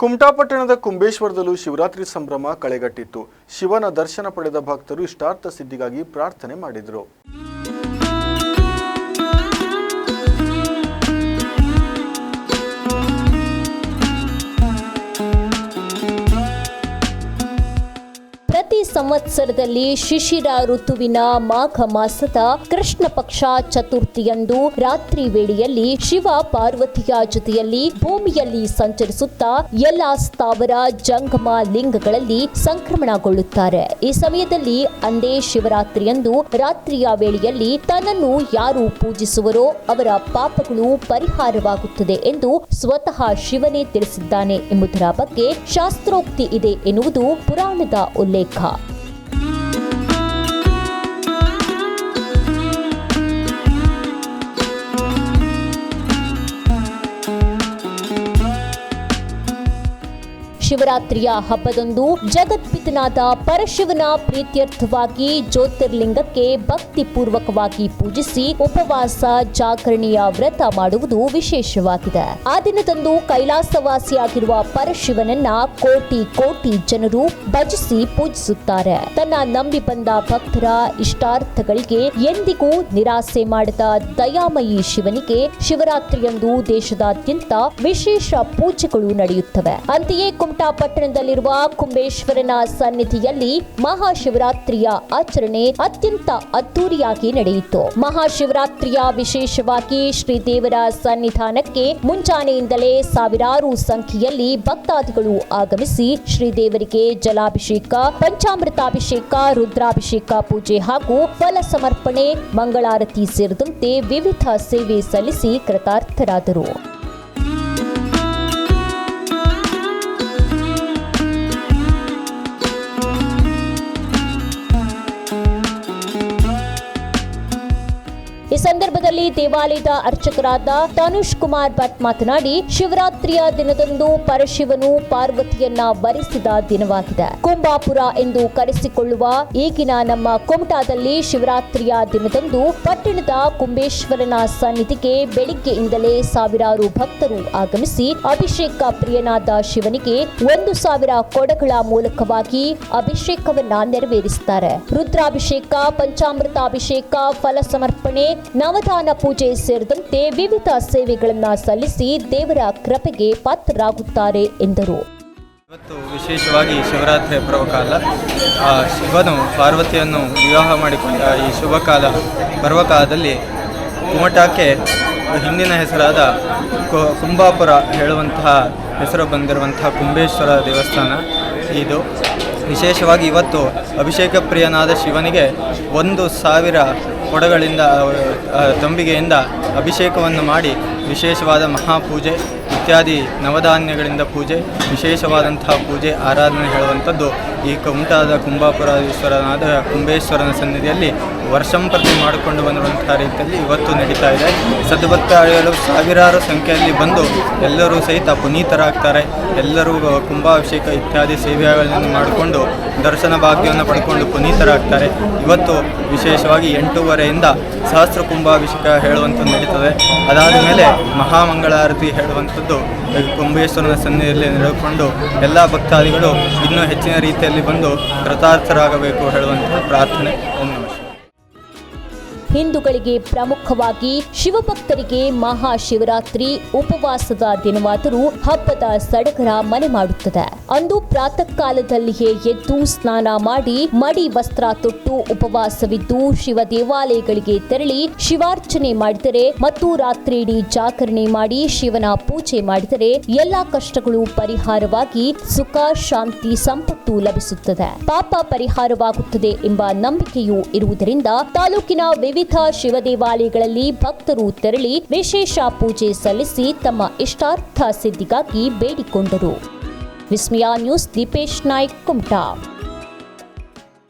ಕುಮಟಾಪಟ್ಟಣದ ಕುಂಬೇಶ್ವರದಲ್ಲೂ ಶಿವರಾತ್ರಿ ಸಂಭ್ರಮ ಕಳೆಗಟ್ಟಿತ್ತು. ಶಿವನ ದರ್ಶನ ಪಡೆದ ಭಕ್ತರು ಇಷ್ಟಾರ್ಥ ಸಿದ್ಧಿಗಾಗಿ ಪ್ರಾರ್ಥನೆ ಮಾಡಿದರು. ಸಂವತ್ಸರದಲ್ಲಿ ಶಿಶಿರ ಋತುವಿನ ಮಾಘ ಮಾಸದ ಕೃಷ್ಣ ಪಕ್ಷ ಚತುರ್ಥಿಯಂದು ರಾತ್ರಿ ವೇಳೆಯಲ್ಲಿ ಶಿವ ಪಾರ್ವತಿಯ ಜೊತೆಯಲ್ಲಿ ಭೂಮಿಯಲ್ಲಿ ಸಂಚರಿಸುತ್ತಾ ಎಲ್ಲ ಸ್ಥಾವರ ಜಂಗಮ ಲಿಂಗಗಳಲ್ಲಿ ಸಂಕ್ರಮಣಗೊಳ್ಳುತ್ತಾರೆ. ಈ ಸಮಯದಲ್ಲಿ ಅಂದೇ ಶಿವರಾತ್ರಿಯಂದು ರಾತ್ರಿಯ ವೇಳೆಯಲ್ಲಿ ತನ್ನನ್ನು ಯಾರು ಪೂಜಿಸುವರೋ ಅವರ ಪಾಪಗಳು ಪರಿಹಾರವಾಗುತ್ತದೆ ಎಂದು ಸ್ವತಃ ಶಿವನೇ ತಿಳಿಸಿದ್ದಾನೆ ಎಂಬುದರ ಬಗ್ಗೆ ಶಾಸ್ತ್ರೋಕ್ತಿ ಇದೆ ಎನ್ನುವುದು ಪುರಾಣದ ಉಲ್ಲೇಖ. ಶಿವರಾತ್ರಿಯ ಹಬ್ಬದಂದು ಜಗತ್ಪಿತನಾದ ಪರಶಿವನ ಪ್ರೀತ್ಯರ್ಥವಾಗಿ ಜ್ಯೋತಿರ್ಲಿಂಗಕ್ಕೆ ಭಕ್ತಿಪೂರ್ವಕವಾಗಿ ಪೂಜಿಸಿ ಉಪವಾಸ, ಜಾಗರಣೆಯ ವ್ರತ ಮಾಡುವುದು ವಿಶೇಷವಾಗಿದೆ. ಆ ದಿನದಂದು ಕೈಲಾಸವಾಸಿಯಾಗಿರುವ ಪರಶಿವನನ್ನ ಕೋಟಿ ಕೋಟಿ ಜನರು ಭಜಿಸಿ ಪೂಜಿಸುತ್ತಾರೆ. ತನ್ನ ನಂಬಿ ಬಂದ ಭಕ್ತರ ಇಷ್ಟಾರ್ಥಗಳಿಗೆ ಎಂದಿಗೂ ನಿರಾಸೆ ಮಾಡಿದ ದಯಾಮಯಿ ಶಿವನಿಗೆ ಶಿವರಾತ್ರಿಯಂದು ದೇಶದಾದ್ಯಂತ ವಿಶೇಷ ಪೂಜೆಗಳು ನಡೆಯುತ್ತವೆ. ಅಂತೆಯೇ ಕುಮಟಾ ಪಟ್ಟಣದಲ್ಲಿರುವ ಕುಂಬೇಶ್ವರನ ಸನ್ನಿಧಿಯಲ್ಲಿ ಮಹಾಶಿವರಾತ್ರಿಯ ಆಚರಣೆ ಅತ್ಯಂತ ಅದ್ದೂರಿಯಾಗಿ ನಡೆಯಿತು. ಮಹಾಶಿವರಾತ್ರಿಯ ವಿಶೇಷವಾಗಿ ಶ್ರೀದೇವರ ಸನ್ನಿಧಾನಕ್ಕೆ ಮುಂಜಾನೆಯಿಂದಲೇ ಸಾವಿರಾರು ಸಂಖ್ಯೆಯಲ್ಲಿ ಭಕ್ತಾದಿಗಳು ಆಗಮಿಸಿ ಶ್ರೀದೇವರಿಗೆ ಜಲಾಭಿಷೇಕ, ಪಂಚಾಮೃತಾಭಿಷೇಕ, ರುದ್ರಾಭಿಷೇಕ ಪೂಜೆ ಹಾಗೂ ಫಲ ಸಮರ್ಪಣೆ, ಮಂಗಳಾರತಿ ಸೇರಿದಂತೆ ವಿವಿಧ ಸೇವೆ ಸಲ್ಲಿಸಿ ಕೃತಾರ್ಥರಾದರು. ಈ ಸಂದರ್ಭದಲ್ಲಿ ದೇವಾಲಯದ ಅರ್ಚಕರಾದ ತನುಷ್ ಕುಮಾರ್ ಭಟ್ ಮಾತನಾಡಿ, ಶಿವರಾತ್ರಿಯ ದಿನದಂದು ಪರಶಿವನು ಪಾರ್ವತಿಯನ್ನ ವರಿಸಿದ ದಿನವಾಗಿದೆ. ಕುಂಬಾಪುರ ಎಂದು ಕರೆಸಿಕೊಳ್ಳುವ ಈಗಿನ ನಮ್ಮ ಕುಮಟಾದಲ್ಲಿ ಶಿವರಾತ್ರಿಯ ದಿನದಂದು ಪಟ್ಟಣದ ಕುಂಬೇಶ್ವರನ ಸನ್ನಿಧಿಗೆ ಬೆಳಿಗ್ಗೆಯಿಂದಲೇ ಸಾವಿರಾರು ಭಕ್ತರು ಆಗಮಿಸಿ ಅಭಿಷೇಕ ಪ್ರಿಯನಾದ ಶಿವನಿಗೆ ಒಂದು ಸಾವಿರ ಕೊಡಗಳ ಮೂಲಕವಾಗಿ ಅಭಿಷೇಕವನ್ನ ನೆರವೇರಿಸುತ್ತಾರೆ. ರುದ್ರಾಭಿಷೇಕ, ಪಂಚಾಮೃತಾಭಿಷೇಕ ಫಲ ಸಮರ್ಪಣೆ ನವದಾನ ಪೂಜೆ ಸೇರಿದಂತೆ ವಿವಿಧ ಸೇವೆಗಳನ್ನು ಸಲ್ಲಿಸಿ ದೇವರ ಕೃಪೆಗೆ ಪಾತ್ರರಾಗುತ್ತಾರೆ ಎಂದರು. ಇವತ್ತು ವಿಶೇಷವಾಗಿ ಶಿವರಾತ್ರಿ ಪರ್ವಕಾಲ ಆ, ಶಿವನು ಪಾರ್ವತಿಯನ್ನು ವಿವಾಹ ಮಾಡಿಕೊಂಡ ಈ ಶುಭ ಕಾಲ ಪರ್ವಕಾಲದಲ್ಲಿ ಹಿಂದಿನ ಹೆಸರಾದ ಕುಂಬಾಪುರ ಹೇಳುವಂತಹ ಹೆಸರು ಬಂದಿರುವಂತಹ ಕುಂಬೇಶ್ವರ ದೇವಸ್ಥಾನ ಇದು. ವಿಶೇಷವಾಗಿ ಇವತ್ತು ಅಭಿಷೇಕ ಪ್ರಿಯನಾದ ಶಿವನಿಗೆ ಒಂದು ಸಾವಿರ ಕೊಡಗಳಿಂದ ತಂಬಿಗೆಯಿಂದ ಅಭಿಷೇಕವನ್ನು ಮಾಡಿ ವಿಶೇಷವಾದ ಮಹಾಪೂಜೆ ಇತ್ಯಾದಿ ನವಧಾನ್ಯಗಳಿಂದ ಪೂಜೆ, ವಿಶೇಷವಾದಂತಹ ಪೂಜೆ, ಆರಾಧನೆ ಹೇಳುವಂಥದ್ದು. ಈ ಕುಮಟಾದ ಕುಂಬಾಪುರೇಶ್ವರನಾದ ಕುಂಬೇಶ್ವರನ ಸನ್ನಿಧಿಯಲ್ಲಿ ವರ್ಷಂಪ್ರತಿ ಮಾಡಿಕೊಂಡು ಬಂದಿರುವಂತಹ ರೀತಿಯಲ್ಲಿ ಇವತ್ತು ನಡೀತಾ ಇದೆ. ಸದ್ಭಕ್ತಾದಿಗಳು ಸಾವಿರಾರು ಸಂಖ್ಯೆಯಲ್ಲಿ ಬಂದು ಎಲ್ಲರೂ ಸಹಿತ ಪುನೀತರಾಗ್ತಾರೆ. ಎಲ್ಲರೂ ಕುಂಭಾಭಿಷೇಕ ಇತ್ಯಾದಿ ಸೇವೆಗಳನ್ನು ಮಾಡಿಕೊಂಡು ದರ್ಶನ ಭಾಗ್ಯವನ್ನು ಪಡ್ಕೊಂಡು ಪುನೀತರಾಗ್ತಾರೆ. ಇವತ್ತು ವಿಶೇಷವಾಗಿ ಎಂಟೂವರೆಯಿಂದ ಸಹಸ್ರ ಕುಂಭಾಭಿಷೇಕ ಹೇಳುವಂಥದ್ದು ನಡೀತದೆ. ಅದಾದ ಮೇಲೆ ಮಹಾಮಂಗಳಾರತಿ ಹೇಳುವಂಥದ್ದು ಕುಂಬೇಶ್ವರನ ಸನ್ನಿಧಿಯಲ್ಲಿ ನಡೆದುಕೊಂಡು ಎಲ್ಲ ಭಕ್ತಾದಿಗಳು ಇನ್ನೂ ಹೆಚ್ಚಿನ ರೀತಿಯಲ್ಲಿ ಬಂದು ಕೃತಾರ್ಥರಾಗಬೇಕು ಹೇಳುವಂತಹ ಪ್ರಾರ್ಥನೆ. ಹಿಂದೂಗಳಿಗೆ ಪ್ರಮುಖವಾಗಿ ಶಿವಭಕ್ತರಿಗೆ ಮಹಾಶಿವರಾತ್ರಿ ಉಪವಾಸದ ದಿನವಾದರೂ ಹಬ್ಬದ ಸಡಗರ ಮನೆ ಮಾಡುತ್ತದೆ. ಅಂದು ಪ್ರಾತಃ ಕಾಲದಲ್ಲಿಯೇ ಎದ್ದು ಸ್ನಾನ ಮಾಡಿ ಮಡಿ ವಸ್ತ್ರ ತೊಟ್ಟು ಉಪವಾಸವಿದ್ದು ಶಿವ ದೇವಾಲಯಗಳಿಗೆ ತೆರಳಿ ಶಿವಾರ್ಚನೆ ಮಾಡಿದರೆ ಮತ್ತು ರಾತ್ರಿಯಿಡೀ ಜಾಗರಣೆ ಮಾಡಿ ಶಿವನ ಪೂಜೆ ಮಾಡಿದರೆ ಎಲ್ಲಾ ಕಷ್ಟಗಳು ಪರಿಹಾರವಾಗಿ ಸುಖ, ಶಾಂತಿ, ಸಂಪತ್ತು ಲಭಿಸುತ್ತದೆ. ಪಾಪ ಪರಿಹಾರವಾಗುತ್ತದೆ ಎಂಬ ನಂಬಿಕೆಯೂ ಇರುವುದರಿಂದ ತಾಲೂಕಿನ ವಿವಿಧ ಶಿವ ದೇವಾಲಯಗಳಲ್ಲಿ ಭಕ್ತರು ತೆರಳಿ ವಿಶೇಷ ಪೂಜೆ ಸಲ್ಲಿಸಿ ತಮ್ಮ ಇಷ್ಟಾರ್ಥ ಸಿದ್ಧಿಗಾಗಿ ಬೇಡಿಕೊಂಡರು. ವಿಸ್ಮಯ ನ್ಯೂಸ್, ದೀಪೇಶ್ ನಾಯ್ಕ್, ಕುಮಟಾ.